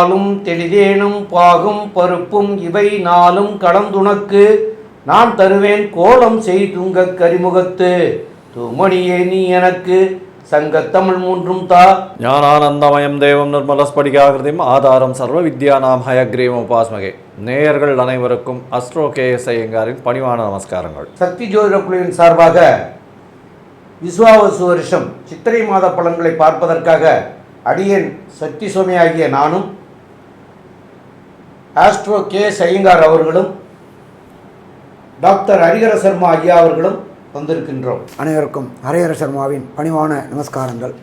பாலும் தெளிதேனும் பாகும் பருப்பும் இவை நாளும் கலந்துனக்கு நான் தருவேன் கோலம் செய்துங்க கரிமுகத்து. தூமணியே நீ எனக்கு சங்கத்தமிழ் மூன்றும் தா. ஞானானந்தமயம் தேவம் நிர்மலஸ்படிகாகிருதிம் ஆதாரம் சர்வ வித்யானாம் ஹயக்ரீவம் உபாஸ்மகே. நேயர்கள் அனைவருக்கும் அஸ்ட்ரோ கே எஸ் ஐயங்காரின் பணிவான நமஸ்காரங்கள். சக்தி ஜோதிட குழுவின் சார்பாக விஸ்வாவசு வருஷம் சித்திரை மாத பலன்களை பார்ப்பதற்காக அடியேன் சக்தி சுவாமி ஆகிய நானும் ஆஸ்ட்ரோ கே சையங்கார் அவர்களும் டாக்டர் ஹரிஹர சர்மா ஐயா அவர்களும் வந்திருக்கின்றோம். அனைவருக்கும் ஹரிஹர சர்மாவின் பணிவான நமஸ்காரங்கள்.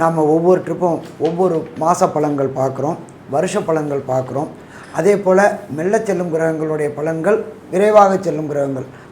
நாம் ஒவ்வொரு ட்ரிப்பும் ஒவ்வொரு மாத பழங்கள் பார்க்குறோம் வருஷ பழங்கள் பார்க்குறோம். அதே போல் மெல்ல செல்லும் கிரகங்களுடைய பலன்கள் விரைவாக செல்லும் கிரகங்கள்.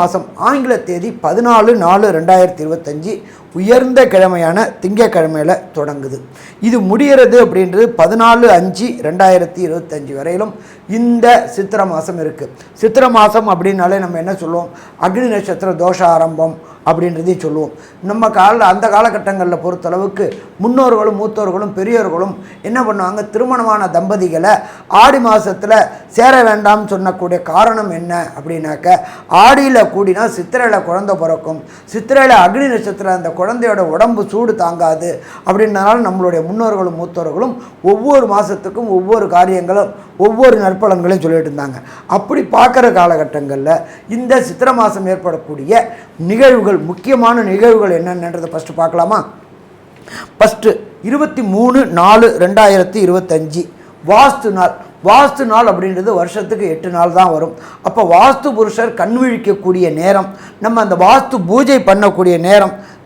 மாதம் ஆங்கில தேதி பதினாலு நாலு ரெண்டாயிரத்தி இருபத்தஞ்சி உயர்ந்த கிழமையான திங்கக்கிழமையில் தொடங்குது. இது முடிகிறது அப்படின்றது பதினாலு அஞ்சு ரெண்டாயிரத்தி இருபத்தஞ்சி வரையிலும் இந்த சித்திர மாதம் இருக்குது சித்திர மாதம் அப்படின்னாலே நம்ம என்ன சொல்லுவோம்? அக்னி நட்சத்திர தோஷ ஆரம்பம் அப்படின்றதையும் சொல்லுவோம். நம்ம கால அந்த காலகட்டங்களில் பொறுத்தளவுக்கு முன்னோர்களும் மூத்தோர்களும் பெரியோர்களும் என்ன பண்ணுவாங்க? திருமணமான தம்பதிகளை ஆடி மாதத்தில் சேர வேண்டாம்னு சொன்னக்கூடிய காரணம் என்ன அப்படின்னாக்க ஆடியில் கூடினா சித்திரையில் குழந்தை பிறக்கும். சித்திரையில் அக்னி நட்சத்திரம் அந்த குழந்தையோட உடம்பு சூடு தாங்காது அப்படின்றனால நம்மளுடைய முன்னோர்களும் மூத்தோர்களும் ஒவ்வொரு மாதத்துக்கும் ஒவ்வொரு காரியங்களும் ஒவ்வொரு நற்பலன்களையும் சொல்லிட்டு இருந்தாங்க. அப்படி பார்க்குற காலகட்டங்களில் இந்த சித்திரை மாதம் ஏற்படக்கூடிய நிகழ்வுகள் முக்கியமான நிகழ்வுகள் என்னென்னன்றதை ஃபஸ்ட்டு பார்க்கலாமா? ஃபஸ்ட்டு இருபத்தி மூணு நாலு ரெண்டாயிரத்தி இருபத்தஞ்சி. வாஸ்து நாள். வாஸ்து நாள் அப்படின்றது வருஷத்துக்கு எட்டு நாள் தான் வரும். அப்போ வாஸ்து புருஷர் கண் விழிக்கக்கூடிய நேரம் நம்ம அந்த வாஸ்து பூஜை பண்ணக்கூடிய நேரம்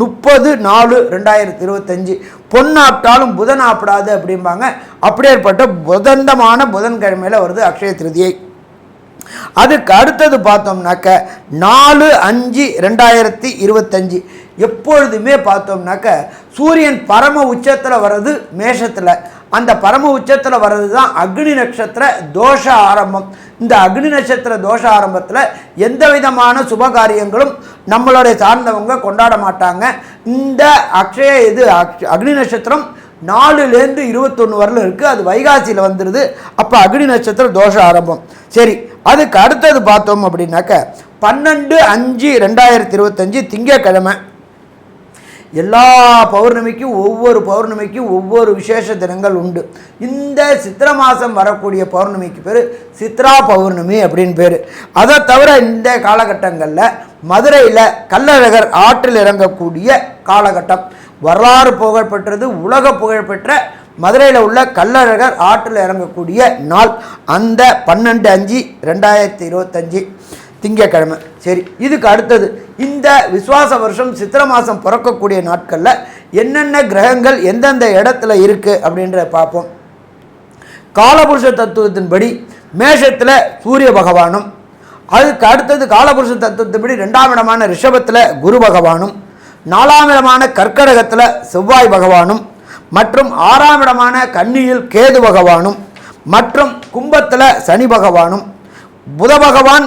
முப்பது நாலு ரெண்டாயிரத்தி இருபத்தஞ்சி. பொன்னாப்டாலும் புதன் ஆப்பிடாது அப்படிம்பாங்க. அப்படியேற்பட்ட புதந்தமான புதன்கிழமையில் வருது அக்ஷய திருதியை. அதுக்கு அடுத்தது பார்த்தோம்னாக்க நாலு அஞ்சு ரெண்டாயிரத்தி இருபத்தஞ்சி. எப்பொழுதுமே பார்த்தோம்னாக்க சூரியன் பரம உச்சத்தில் வர்றது மேஷத்தில். அந்த பரம உச்சத்தில் வர்றது தான் அக்னி நட்சத்திர தோஷ ஆரம்பம். இந்த அக்னி நட்சத்திர தோஷ ஆரம்பத்தில் எந்த விதமான சுபகாரியங்களும் நம்மளுடைய சார்ந்தவங்க கொண்டாட மாட்டாங்க. இந்த அக்ஷய இது அக்ஷ- அக்னி நட்சத்திரம் நாலுலேருந்து இருபத்தொன்று வரல இருக்குது அது வைகாசியில் வந்துடுது அப்போ அக்னி நட்சத்திரம் தோஷ ஆரம்பம். சரி அதுக்கு அடுத்தது பார்த்தோம் அப்படின்னாக்க பன்னெண்டு அஞ்சு ரெண்டாயிரத்தி இருபத்தஞ்சி திங்கக்கிழமை எல்லா பௌர்ணமிக்கும் ஒவ்வொரு பௌர்ணமிக்கும் ஒவ்வொரு விசேஷ தினங்கள் உண்டு. இந்த சித்திர மாதம் வரக்கூடிய பௌர்ணமிக்கு பேர் சித்ரா பௌர்ணமி அப்படின்னு பேர். அதை தவிர இந்த காலகட்டங்களில் மதுரையில் கள்ளழகர் ஆற்றில் இறங்கக்கூடிய காலகட்டம். வரலாறு புகழ்பெற்றது உலக புகழ்பெற்ற மதுரையில் உள்ள கள்ளழகர் ஆற்றில் இறங்கக்கூடிய நாள். அந்த பன்னெண்டு அஞ்சு ரெண்டாயிரத்தி இருபத்தஞ்சு. திங்கக்கிழமை சரி இதுக்கு அடுத்தது இந்த விசுவாச வருஷம் சித்திர மாதம் பிறக்கக்கூடிய நாட்களில் என்னென்ன கிரகங்கள் எந்தெந்த இடத்துல இருக்குது அப்படின்றத பார்ப்போம். காலபுருஷ தத்துவத்தின்படி மேஷத்தில் சூரிய பகவானும் அதுக்கு அடுத்தது காலபுருஷ தத்துவத்தின்படி ரெண்டாம் இடமான ரிஷபத்தில் குரு பகவானும் நாலாம் இடமான கற்கடகத்தில் செவ்வாய் பகவானும் மற்றும் ஆறாம் இடமான கன்னியில் கேது பகவானும் மற்றும் கும்பத்தில் சனி பகவானும் புத பகவான்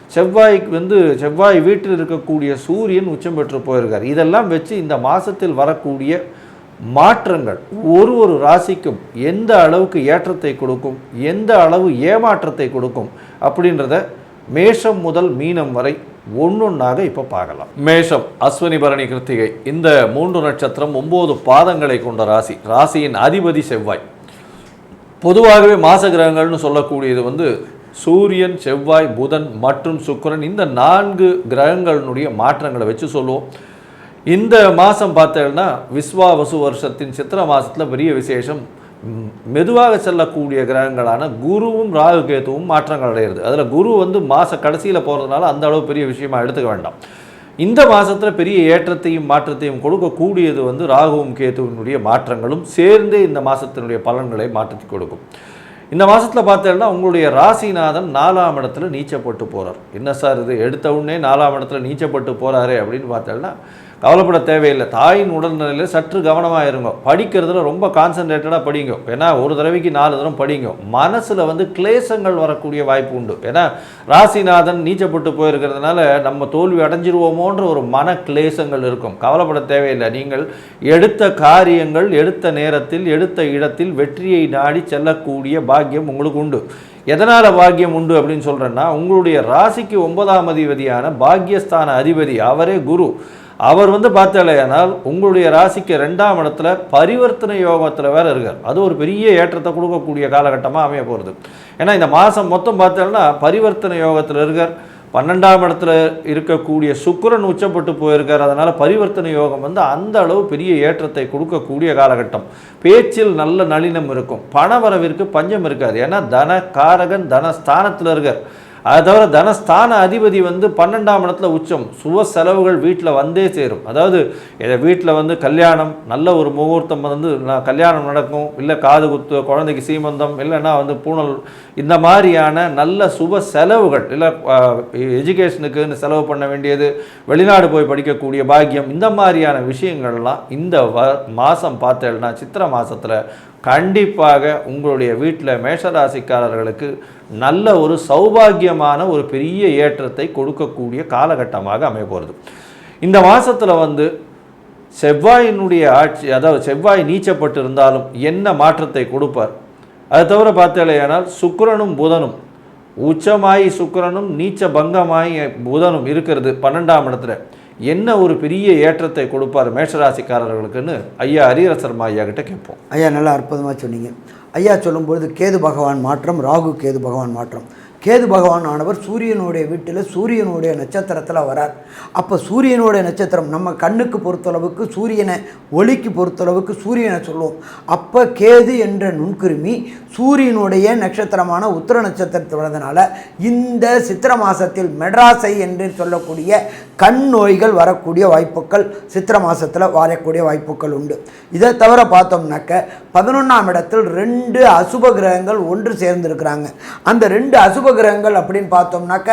செவ்வாய்க்கு வந்து செவ்வாய் வீட்டில் இருக்கக்கூடிய சூரியன் உச்சம் பெற்று போயிருக்கார். இதெல்லாம் வச்சு இந்த மாதத்தில் வரக்கூடிய மாற்றங்கள் ஒரு ஒரு ராசிக்கும் எந்த அளவுக்கு ஏற்றத்தை கொடுக்கும் எந்த அளவு ஏமாற்றத்தை கொடுக்கும் அப்படின்றத மேஷம் முதல் மீனம் வரை ஒன்றொன்னாக இப்போ பார்க்கலாம். மேஷம் அஸ்வினி பரணி கிருத்திகை இந்த மூன்று நட்சத்திரம் ஒம்பது பாதங்களை கொண்ட ராசி. ராசியின் அதிபதி செவ்வாய். பொதுவாகவே மாச கிரகங்கள்னு சொல்லக்கூடியது வந்து சூரியன் செவ்வாய் புதன் மற்றும் சுக்கிரன் இந்த நான்கு கிரகங்களினுடைய மாற்றங்களை வச்சு சொல்லுவோம். இந்த மாதம் பார்த்தேன்னா விஸ்வாவசு வருஷத்தின் சித்திர மாதத்தில் பெரிய விசேஷம். மெதுவாக செல்லக்கூடிய கிரகங்களான குருவும் ராகு கேதுவும் மாற்றங்கள் அடையிறது. அதில் குரு வந்து மாத கடைசியில் போகிறதுனால அந்த அளவு பெரிய விஷயமா எடுத்துக்க வேண்டாம். இந்த மாதத்தில் பெரிய ஏற்றத்தையும் மாற்றத்தையும் கொடுக்கக்கூடியது வந்து ராகுவும் கேதுவினுடைய மாற்றங்களும் சேர்ந்தே இந்த மாதத்தினுடைய பலன்களை மாற்றி கொடுக்கும். இந்த மாதத்தில் பார்த்தேன்னா உங்களுடைய ராசிநாதன் நாலாம் இடத்துல நீச்சப்பட்டு போகிறார் என்ன சார் இது? எடுத்த உடனே நாலாம் இடத்துல நீச்சப்பட்டு போகிறாரு அப்படின்னு பார்த்தேன்னா கவலைப்பட தேவையில்லை. தாயின் உடல்நிலையில் சற்று கவனமாக இருங்க. படிக்கிறதுல ரொம்ப கான்சன்ட்ரேட்டடாக படிங்க. ஏன்னா ஒரு தடவைக்கு நாலு தடவை படிங்க. மனசில் வந்து கிளேசங்கள் வரக்கூடிய வாய்ப்பு உண்டு. ஏன்னா ராசிநாதன் நீச்சப்பட்டு போயிருக்கிறதுனால நம்ம தோல்வி அடைஞ்சிருவோமோன்ற ஒரு மன கிளேசங்கள் இருக்கும். கவலைப்பட தேவையில்லை. நீங்கள் எடுத்த காரியங்கள் எடுத்த நேரத்தில் எடுத்த இடத்தில் வெற்றியை நாடி செல்லக்கூடிய பாக்கியம் உங்களுக்கு உண்டு. எதனால் பாக்கியம் உண்டு அப்படின்னு சொல்கிறேன்னா உங்களுடைய ராசிக்கு ஒன்பதாம் அதிபதியான பாக்கியஸ்தான அதிபதி அவரே குரு. அவர் வந்து பார்த்தாலேயானால் உங்களுடைய ராசிக்கு ரெண்டாம் இடத்துல பரிவர்த்தனை யோகத்தில் வேற இருக்கார். அது ஒரு பெரிய ஏற்றத்தை கொடுக்கக்கூடிய காலகட்டமாக அமைய போகிறது ஏன்னா இந்த மாதம் மொத்தம் பார்த்தோம்னா பரிவர்த்தனை யோகத்தில் இருக்கார். பன்னெண்டாம் இடத்துல இருக்கக்கூடிய சுக்கரன் உச்சப்பட்டு போயிருக்கார். அதனால் பரிவர்த்தனை யோகம் வந்து அந்த அளவு பெரிய ஏற்றத்தை கொடுக்கக்கூடிய காலகட்டம். பேச்சில் நல்ல நளினம் இருக்கும். பணவரவிற்கு பஞ்சம் இருக்காது. ஏன்னா தன காரகன் தன ஸ்தானத்தில் இருக்கார். அது தவிர தனஸ்தான அதிபதி வந்து பன்னெண்டாம் இடத்துல உச்சம் சுவ செலவுகள் வீட்டில் வந்தே சேரும். அதாவது இதை வீட்டில் வந்து கல்யாணம் நல்ல ஒரு முகூர்த்தம் வந்து நான் கல்யாணம் நடக்கும். இல்லை காது குத்து குழந்தைக்கு சீமந்தம் இல்லைன்னா வந்து பூணல் இந்த மாதிரியான நல்ல சுப செலவுகள் இல்லை எஜுகேஷனுக்குன்னு செலவு பண்ண வேண்டியது வெளிநாடு போய் படிக்கக்கூடிய பாக்கியம் இந்த மாதிரியான விஷயங்கள்லாம் இந்த வ மாதம் பார்த்தேன்னா சித்திரை மாதத்தில் கண்டிப்பாக உங்களுடைய வீட்டில் மேஷராசிக்காரர்களுக்கு நல்ல ஒரு சௌபாகியமான ஒரு பெரிய ஏற்றத்தை கொடுக்கக்கூடிய காலகட்டமாக அமைய போகிறது. இந்த மாதத்தில் வந்து செவ்வாயினுடைய ஆட்சி அதாவது செவ்வாய் நீச்சப்பட்டு இருந்தாலும் என்ன மாற்றத்தை கொடுப்பார்? அது தவிர பார்த்தாலேயானால் சுக்கரனும் புதனும் உச்சமாயி சுக்கரனும் நீச்ச பங்கமாயி புதனும் இருக்கிறது பன்னெண்டாம் இடத்துல. என்ன ஒரு பெரிய ஏற்றத்தை கொடுப்பார் மேஷராசிக்காரர்களுக்குன்னு ஐயா ஹரிஹரசர்மா ஐயா கிட்ட கேட்போம். ஐயா நல்லா அற்புதமாக சொன்னீங்க. ஐயா சொல்லும்பொழுது கேது பகவான் மாற்றம் ராகு கேது பகவான் மாற்றம். கேது பகவான் ஆனவர் சூரியனுடைய வீட்டில் சூரியனுடைய நட்சத்திரத்தில் வரார். அப்போ சூரியனுடைய நட்சத்திரம் நம்ம கண்ணுக்கு பொறுத்தளவுக்கு சூரியனை ஒளிக்கு பொறுத்தளவுக்கு சூரியனை சொல்லுவோம். அப்போ கேது என்ற நுண்கிருமி சூரியனுடைய நட்சத்திரமான உத்திர நட்சத்திரத்தில் வந்ததுனால இந்த சித்திர மாதத்தில் மெட்ராஸை என்று சொல்லக்கூடிய கண் நோய்கள் வரக்கூடிய வாய்ப்புகள் சித்திர மாதத்தில் வரக்கூடிய வாய்ப்புகள் உண்டு. இதை தவிர பார்த்தோம்னாக்க பதினொன்றாம் இடத்தில் ரெண்டு அசுப கிரகங்கள் ஒன்று சேர்ந்திருக்கிறாங்க. அந்த ரெண்டு அசுப கிரகங்கள் அப்படின்னு பார்த்தோம்னாக்க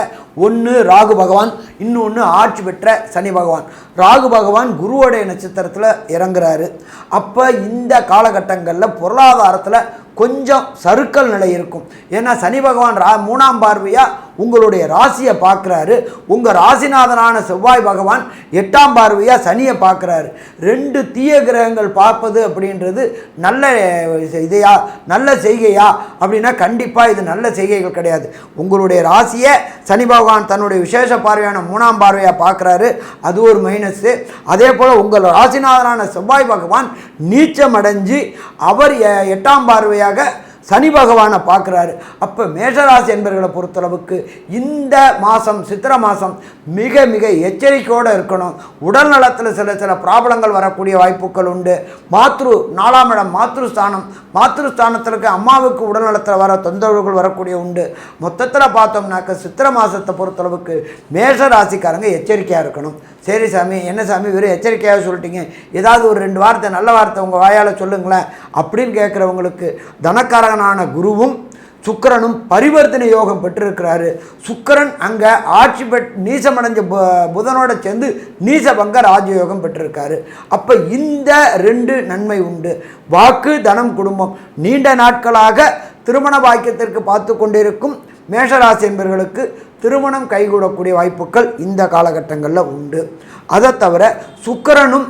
ஒன்று ராகு பகவான் இன்னொன்று ஆட்சி பெற்ற சனி பகவான். ராகு பகவான் குருவோடைய நட்சத்திரத்தில் இறங்குறாரு. அப்போ இந்த காலகட்டங்களில் பொருளாதாரத்தில் கொஞ்சம் சறுக்கல் நிலை இருக்கும். ஏன்னா சனி பகவான் ரா மூணாம் பார்வையாக உங்களுடைய ராசியை பார்க்குறாரு. உங்கள் ராசிநாதனான செவ்வாய் பகவான் எட்டாம் பார்வையாக சனியை பார்க்குறாரு. ரெண்டு தீய கிரகங்கள் பார்ப்பது அப்படின்றது நல்ல இதையா நல்ல செய்கையா? அப்படின்னா கண்டிப்பாக இது நல்ல செய்கைகள் கிடையாது. உங்களுடைய ராசியை சனி பகவான் தன்னுடைய விசேஷ பார்வையான மூணாம் பார்வையாக பார்க்குறாரு. அது ஒரு மைனஸு அதே போல் உங்கள் ராசிநாதனான செவ்வாய் பகவான் நீச்சம் அடைஞ்சு அவர் எ- எட்டாம் பார்வையாக வழியாக சனி பகவானை பார்க்குறாரு. அப்போ மேஷராசி என்பர்களை பொறுத்தளவுக்கு இந்த மாதம் சித்திர மாதம் மிக மிக எச்சரிக்கையோடு இருக்கணும். உடல் நலத்தில் சில சில ப்ராப்ளங்கள் வரக்கூடிய வாய்ப்புகள் உண்டு. மாத்ரு நாலாம் இடம் மாத்ருஸ்தானம். மாத்ருஸ்தானத்தில் இருக்க அம்மாவுக்கு உடல் நலத்தில் வர தொந்தரவுகள் வரக்கூடிய உண்டு. மொத்தத்தில் பார்த்தோம்னாக்க சித்திர மாதத்தை பொறுத்தளவுக்கு மேஷராசிக்காரங்க எச்சரிக்கையாக இருக்கணும். சரி சாமி என்ன சாமி வெறும் எச்சரிக்கையாக சொல்லிட்டீங்க. ஏதாவது ஒரு ரெண்டு வார்த்தை நல்ல வார்த்தை உங்கள் வாயால் சொல்லுங்களேன் அப்படின்னு கேட்குறவங்களுக்கு தனக்காரகனான குருவும் சுக்கிரனும் பரிவர்த்தனை யோகம் பெற்றிருக்கிறாரு. சுக்கரன் அங்கே ஆட்சி பெட் நீசமடைஞ்ச புதனோட சேர்ந்து நீசபங்க ராஜயோகம் பெற்றிருக்காரு. அப்போ இந்த ரெண்டு நன்மை உண்டு. வாக்கு தனம் குடும்பம் நீண்ட நாட்களாக திருமண பாக்கியத்திற்கு பார்த்து கொண்டிருக்கும் மேஷராசி என்பவர்களுக்கு திருமணம் கைகூடக்கூடிய வாய்ப்புகள் இந்த காலகட்டங்களில் உண்டு. அதை தவிர சுக்கிரனும்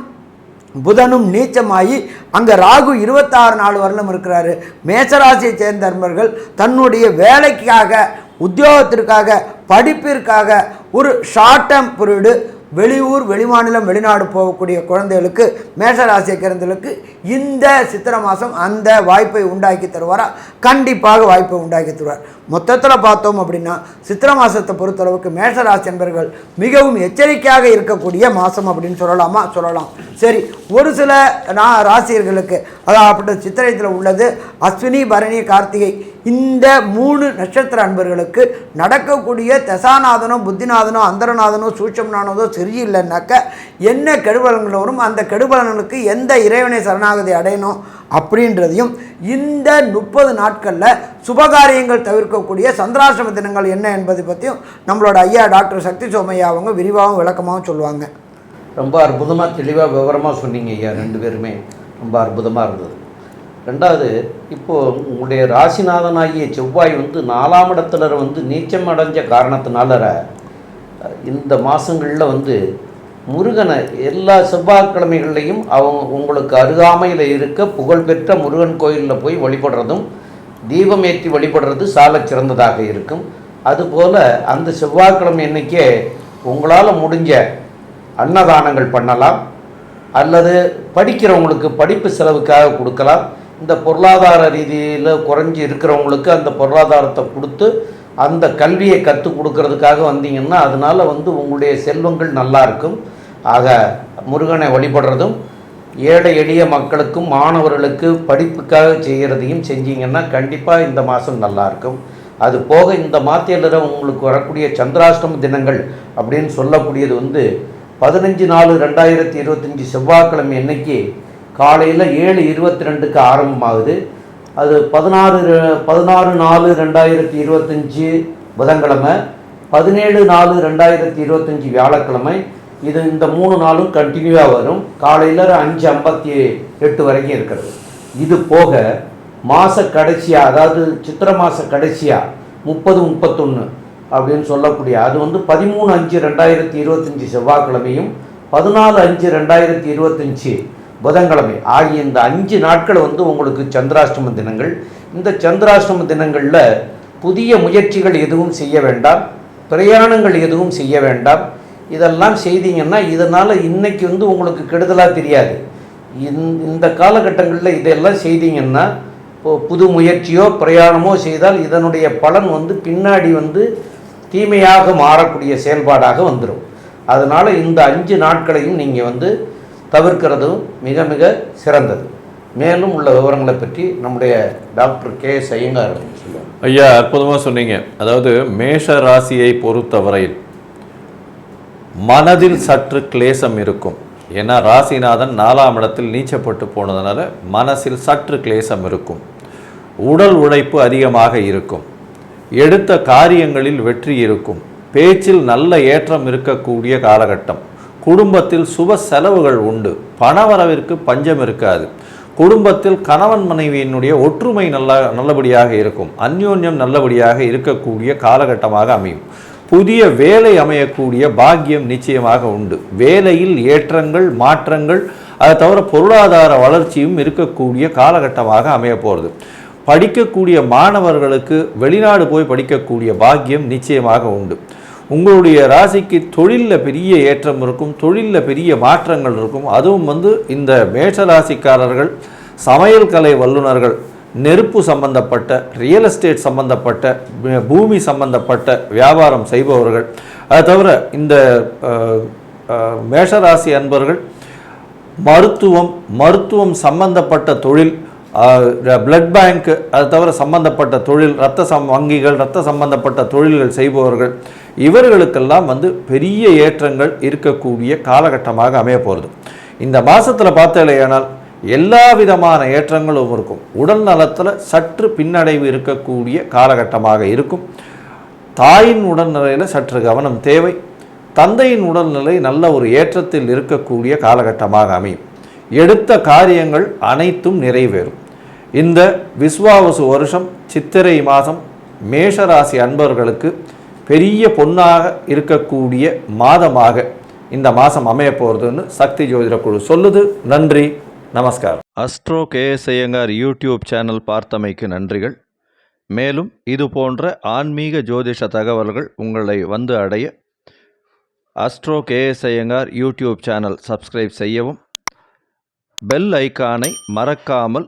புதனும் நீச்சமாகி அங்கே ராகு இருபத்தாறு நாள் வருடம் இருக்கிறாரு. மேசராசியை சேர்ந்த நண்பர்கள் தன்னுடைய வேலைக்காக உத்தியோகத்திற்காக படிப்பிற்காக ஒரு ஷார்ட் டேர்ம் பீரியடு வெளியூர் வெளிமாநிலம் வெளிநாடு போகக்கூடிய குழந்தைகளுக்கு மேஷராசியை சேர்ந்தவர்களுக்கு இந்த சித்திர மாதம் அந்த வாய்ப்பை உண்டாக்கி தருவாரா? கண்டிப்பாக வாய்ப்பை உண்டாக்கி தருவார். மொத்தத்தில் பார்த்தோம் அப்படின்னா சித்திர மாதத்தை பொறுத்தளவுக்கு மேஷராசி என்பர்கள் மிகவும் எச்சரிக்கையாக இருக்கக்கூடிய மாதம் அப்படின்னு சொல்லலாமா? சொல்லலாம். சரி ஒரு சில ராசியர்களுக்கு அதாவது சித்திரத்தில் உள்ளது அஸ்வினி பரணி கார்த்திகை இந்த மூணு நட்சத்திர அன்பர்களுக்கு நடக்கக்கூடிய தசாநாதனோ புத்திநாதனோ அந்தரநாதனோ சூட்சம்நாதனோ சரியில்லைனாக்க என்ன கெடுபலன்கள் வரும் அந்த கெடுபலன்களுக்கு எந்த இறைவனை சரணாகதி அடையணும் அப்படின்றதையும் இந்த முப்பது நாட்களில் சுபகாரியங்கள் தவிர்க்கக்கூடிய சந்திராசிரம தினங்கள் என்ன என்பதை பற்றியும் நம்மளோட ஐயா டாக்டர் சக்தி சோமையா அவங்க விரிவாகவும் விளக்கமாகவும் சொல்லுவாங்க. ரொம்ப அற்புதமாக தெளிவாக விவரமாக சொன்னீங்க ஐயா ரெண்டு பேருமே. ரொம்ப அற்புதமாக இருந்தது. ரெண்டாவது இப்போது உங்களுடைய ராசிநாதனாகிய செவ்வாய் வந்து நாலாம் இடத்துல வந்து நீச்சம் அடைஞ்ச காரணத்தினால இந்த மாதங்களில் வந்து முருகனை எல்லா செவ்வாய்க்கிழமைகள்லையும் அவங்க உங்களுக்கு அருகாமையில் இருக்க புகழ்பெற்ற முருகன் கோயிலில் போய் வழிபடுறதும் தீபம் ஏற்றி வழிபடுறது சாலச் சிறந்ததாக இருக்கும். அதுபோல் அந்த செவ்வாய்க்கிழமை இன்றைக்கே உங்களால் முடிஞ்ச அன்னதானங்கள் பண்ணலாம். அல்லது படிக்கிறவங்களுக்கு படிப்பு செலவுக்காக கொடுக்கலாம். இந்த பொருளாதார ரீதியில் குறைஞ்சி இருக்கிறவங்களுக்கு அந்த பொருளாதாரத்தை கொடுத்து அந்த கல்வியை கற்றுக் கொடுக்கறதுக்காக வந்தீங்கன்னா அதனால் வந்து உங்களுடைய செல்வங்கள் நல்லா இருக்கும். ஆக முருகனை வழிபடுறதும் ஏழை எளிய மக்களுக்கும் மாணவர்களுக்கு படிப்புக்காக செய்கிறதையும் செஞ்சீங்கன்னா கண்டிப்பாக இந்த மாதம் நல்லா இருக்கும். அது போக இந்த மாத்தியில் உங்களுக்கு வரக்கூடிய சந்திராஷ்டம தினங்கள் அப்படின்னு சொல்லக்கூடியது வந்து பதினஞ்சு நாலு ரெண்டாயிரத்தி இருபத்தஞ்சி செவ்வாய்க்கிழமை அன்னைக்கு காலையில் ஏழு இருபத்தி ரெண்டுக்கு ஆரம்பமாகுது. அது பதினாறு பதினாறு நாலு ரெண்டாயிரத்தி இருபத்தஞ்சி புதன்கிழமை பதினேழு நாலு ரெண்டாயிரத்தி இருபத்தஞ்சி வியாழக்கிழமை இது இந்த மூணு நாளும் கண்டினியூவாக வரும். காலையில் அஞ்சு ஐம்பத்தி எட்டு வரைக்கும் இருக்கிறது. இது போக மாத கடைசியாக அதாவது சித்திரை மாத கடைசியாக முப்பது முப்பத்தொன்று அப்படின்னு சொல்லக்கூடிய அது வந்து பதிமூணு அஞ்சு ரெண்டாயிரத்தி இருபத்தஞ்சி செவ்வாய்க்கிழமையும் பதினாலு அஞ்சு ரெண்டாயிரத்தி இருபத்தஞ்சி புதன்கிழமை ஆகிய இந்த அஞ்சு நாட்கள் வந்து உங்களுக்கு சந்திராஷ்டம தினங்கள். இந்த சந்திராஷ்டம தினங்களில் புதிய முயற்சிகள் எதுவும் செய்ய வேண்டாம். பிரயாணங்கள் எதுவும் செய்ய வேண்டாம். இதெல்லாம் செய்தீங்கன்னா இதனால் இன்றைக்கி வந்து உங்களுக்கு கெடுதலாக தெரியாது. இந்த- இந்த காலகட்டங்களில் இதெல்லாம் செய்தீங்கன்னா இப்போ புது முயற்சியோ பிரயாணமோ செய்தால் இதனுடைய பலன் வந்து பின்னாடி வந்து தீமையாக மாறக்கூடிய செயல்பாடாக வந்துடும் அதனால் இந்த அஞ்சு நாட்களையும் நீங்கள் வந்து தவிர்க்கிறதும் மிக மிக சிறந்தது. மேலும் உள்ள விவரங்களை பற்றி நம்முடைய டாக்டர் கே எஸ் ஐயங்கார் ஐயா அற்புதமாக சொன்னீங்க. அதாவது மேஷ ராசியை பொறுத்தவரையில் மனதில் சற்று கிளேசம் இருக்கும். ஏன்னா ராசிநாதன் நாலாம் இடத்தில் நீச்சப்பட்டு போனதுனால மனசில் சற்று கிளேசம் இருக்கும். உடல் உழைப்பு அதிகமாக இருக்கும். எடுத்த காரியங்களில் வெற்றி இருக்கும். பேச்சில் நல்ல ஏற்றம் இருக்கக்கூடிய காலகட்டம். குடும்பத்தில் சுப செலவுகள் உண்டு. பணவரவிற்கு பஞ்சம் இருக்காது. குடும்பத்தில் கணவன் மனைவியினுடைய ஒற்றுமை நல்லா நல்லபடியாக இருக்கும். அந்யோன்யம் நல்லபடியாக இருக்கக்கூடிய காலகட்டமாக அமையும். புதிய வேலை அமையக்கூடிய பாக்கியம் நிச்சயமாக உண்டு. வேலையில் ஏற்றங்கள் மாற்றங்கள் அதை தவிர பொருளாதார வளர்ச்சியும் இருக்கக்கூடிய காலகட்டமாக அமைய போகிறது படிக்கக்கூடிய மாணவர்களுக்கு வெளிநாடு போய் படிக்கக்கூடிய பாக்கியம் நிச்சயமாக உண்டு. உங்களுடைய ராசிக்கு தொழிலில் பெரிய ஏற்றம் இருக்கும் தொழிலில் பெரிய மாற்றங்கள் இருக்கும். அதுவும் வந்து இந்த மேஷ ராசிக்காரர்கள் சமையல் கலை வல்லுநர்கள் நெருப்பு சம்பந்தப்பட்ட ரியல் எஸ்டேட் சம்பந்தப்பட்ட பூமி சம்பந்தப்பட்ட வியாபாரம் செய்பவர்கள். அது தவிர இந்த மேஷராசி அன்பர்கள் மருத்துவம் மருத்துவம் சம்பந்தப்பட்ட தொழில் பிளட் பேங்க் அது தவிர சம்பந்தப்பட்ட தொழில் ரத்த சம் வங்கிகள் ரத்த சம்பந்தப்பட்ட தொழில்கள் செய்பவர்கள் இவர்களுக்கெல்லாம் வந்து பெரிய ஏற்றங்கள் இருக்கக்கூடிய காலகட்டமாக அமைய போகிறது இந்த மாதத்தில் பார்த்தாலேயானால் எல்லா விதமான ஏற்றங்களும் இருக்கும். உடல் நலத்தில் சற்று பின்னடைவு இருக்கக்கூடிய காலகட்டமாக இருக்கும். தாயின் உடல்நிலையில் சற்று கவனம் தேவை. தந்தையின் உடல்நிலை நல்ல ஒரு ஏற்றத்தில் இருக்கக்கூடிய காலகட்டமாக அமையும். எடுத்த காரியங்கள் அனைத்தும் நிறைவேறும். இந்த விஸ்வாவசு வருஷம் சித்திரை மாதம் மேஷராசி அன்பர்களுக்கு பெரிய பொன்னாக இருக்கக்கூடிய மாதமாக இந்த மாதம் அமைய போகிறதுன்னு சக்தி ஜோதிட குழு சொல்லுது. நன்றி நமஸ்காரம். Astro K S Iyengar YouTube channel பார்த்தமைக்கு நன்றிகள். மேலும் இது போன்ற ஆன்மீக ஜோதிஷ தகவல்கள் உங்களை வந்து அடைய astro K S Iyengar YouTube channel subscribe செய்யவும் பெல் ஐக்கானை மறக்காமல்